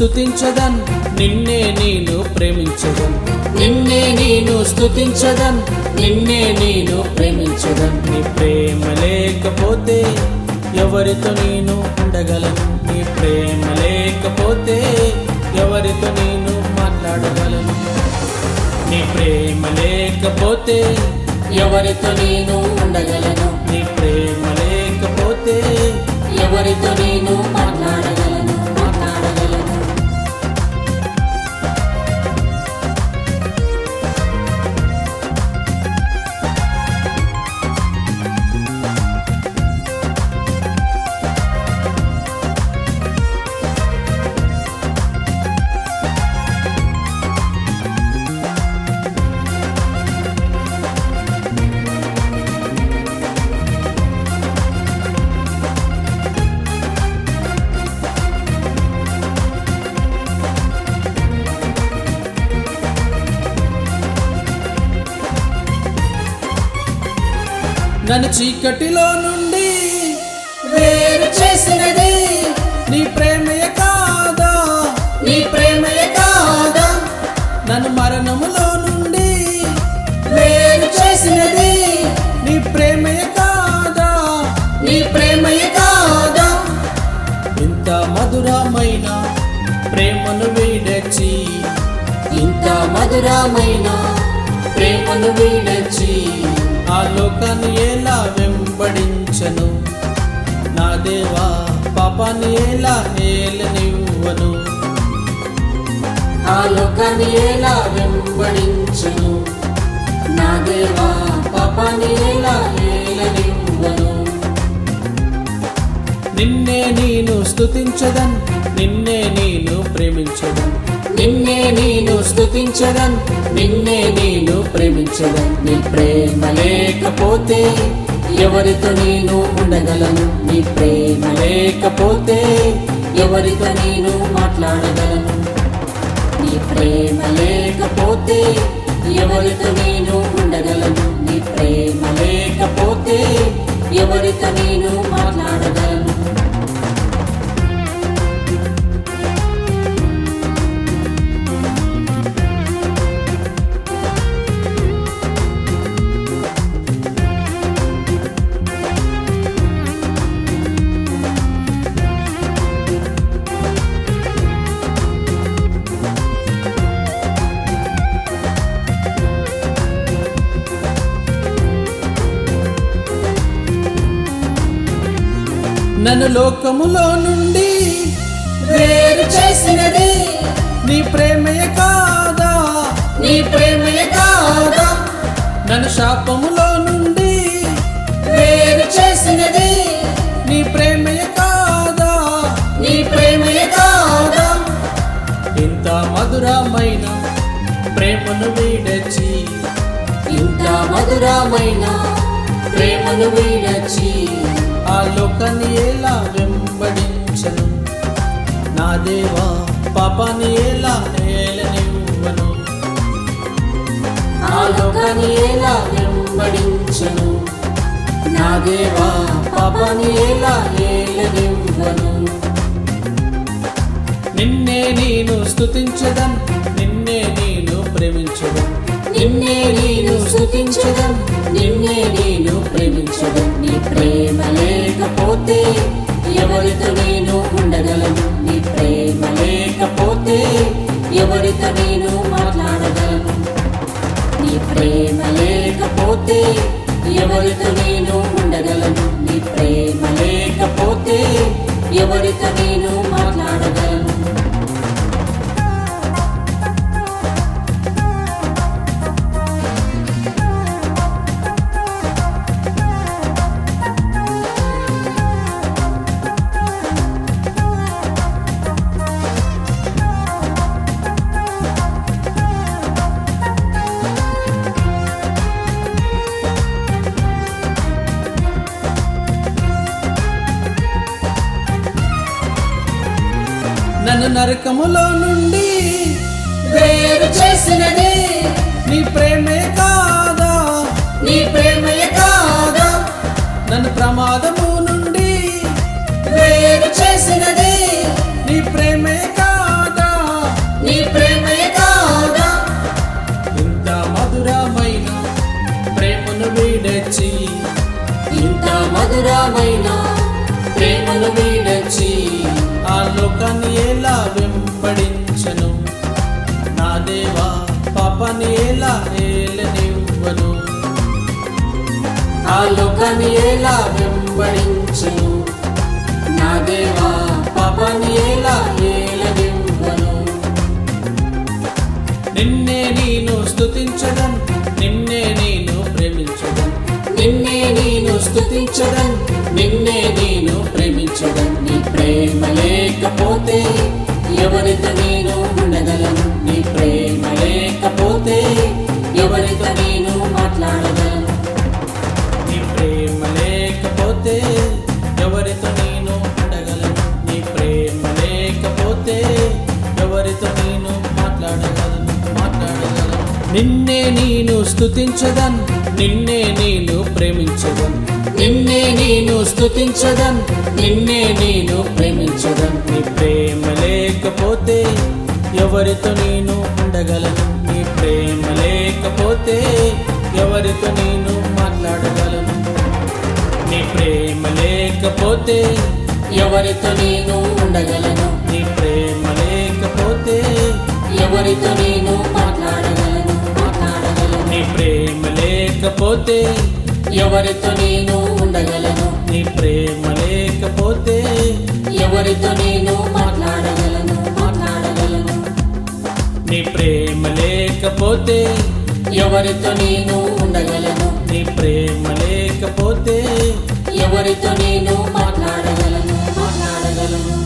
స్తుతించదన్ నిన్నే నేను ప్రేమించదన్. నిన్నే నేను స్తుతించదన్ నిన్నే నేను ప్రేమించదన్. నీ ప్రేమ లేకపోతే ఎవరితో నేను ఉండగలను? నీ ప్రేమ లేకపోతే ఎవరితో నేను మాట్లాడగలను? నీ ప్రేమ లేకపోతే ఎవరితో నేను ఉండగలను? నీ ప్రేమ లేకపోతే ఎవరితో నేను మాట్లాడగలను? మాట్లాడగలను నన్ను చీకటిలో నుండి వేరు చేసినది నీ ప్రేమయ కాదా? నీ ప్రేమయ కాదా? నన్ను మరణములో నుండి వేరు చేసినది నీ ప్రేమయ కాదా? నీ ప్రేమయ కాదా? ఇంత మధురమైన ప్రేమను వీడచి ఇంత మధురమైన ప్రేమను వీడచి ఆ లోకాన్ని ఎలా వెంబడించను? నా దేవా పాపాన్ని ఎలా ఏలనివ్వను ఆ లోకాన్ని ఎలా వెంబడించను? నా దేవా పాపాన్ని ఎలా ఏలనివ్వను నిన్నే నేను స్తుతించదన్ నిన్నే నేను ప్రేమించదన్. నిన్నే నేను స్థుతించడం నిన్నే నేను ప్రేమించడం. నీ ప్రేమ లేకపోతే ఎవరితో నేను ఉండగలను? నీ ప్రేమ లేకపోతే ఎవరితో నేను మాట్లాడగలను? నీ ప్రేమ లేకపోతే ఎవరితో నేను ఉండగలను? నీ ప్రేమ లేకపోతే ఎవరితో నేను మాట్లాడగలను? నన్ను లోకములో నుండి వేరు చేసినది. నీ ప్రేమయ కాదా? నీ ప్రేమయ కాదా? నన్ను శాపములో నుండి వేరు చేసినది. నీ ప్రేమయ కాదా? నీ ప్రేమయ కాదా? ఇంత మధురమైన ప్రేమను వీడచి ఇంత మధురమైన ప్రేమను వీడచి ఆ లోకాన్ని దేవా పాపాన్ని ఎలా ఏలనివ్వను ఆ లోకాన్ని ఎలా వెంబడించను? నా దేవా పాపాన్ని ఎలా ఏలనివ్వను నిన్నే నేను స్తుతించదన్ నిన్నే నేను ప్రేమించడం నిన్నే నేను స్తుతించదన్ నిన్నే నేను ప్రేమించడం నీ ప్రేమ లేకపోతే ఎవరితో ఎవరితో నేను మాట్లాడగలను నీ ప్రేమ లేకపోతే ఎవరితో నేను ఉండగలను? నీ ప్రేమ లేకపోతే ఎవరితో నేను నరకములో నుండి వేరు చేసినది నీ ప్రేమే కాదా? నీ ప్రేమే కాదా? నన్ను ప్రమాదము నుండి వేరు చేసినది నీ ప్రేమే కాదా? నీ ప్రేమే కాదా? ఇంత మధురమైన ప్రేమను వీడచ్చి ఇంత మధురమైన ప్రేమను వీడ వెంబడించను. నా దేవా పాపని ఎలా ఏలనివ్వను? ఆ లోకాన్ని ఎలా వెంబడించను? నా దేవా పాపని ఎలా ఏలనివ్వను? నిన్నే నేను స్థుతించడం నిన్నే నేను ప్రేమించడం. నిన్నే నేను స్థుతించడం నిన్నే నేను ప్రేమించడం. నీ ప్రేమ లేకపోతే ఎవరితో నేను ఉండగలను? నీ ప్రేమ లేకపోతే ఎవరితో నేను మాట్లాడగలను? నిన్నే నేను స్థుతించదన్ నిన్నే నేను ప్రేమించదన్. నిన్నే నేను స్థుతించదన్ నిన్నే నేను ప్రేమించదన్. నీ ప్రేమ లేకపోతే ఎవరితో నేను ఉండగలను? నీ ప్రేమ లేకపోతే ఎవరితో నేను మాట్లాడగలను? నీ ప్రేమ లేకపోతే ఎవరితో నేను ఉండగలను? నీ ప్రేమ లేకపోతే ఎవరితో నేను మాట్లాడగలను? నీ ప్రేమ లేకపోతే ఎవరితో నేను ఉండగలను? నీ ప్రేమ లేకపోతే ఎవరితో నేను మాట్లాడగలను? మాట్లాడగలను. నీ ప్రేమ లేకపోతే ఎవరితో నేను ఉండగలను? నీ ప్రేమ లేకపోతే ఎవరితో నేను మాట్లాడగలను? మాట్లాడగలను.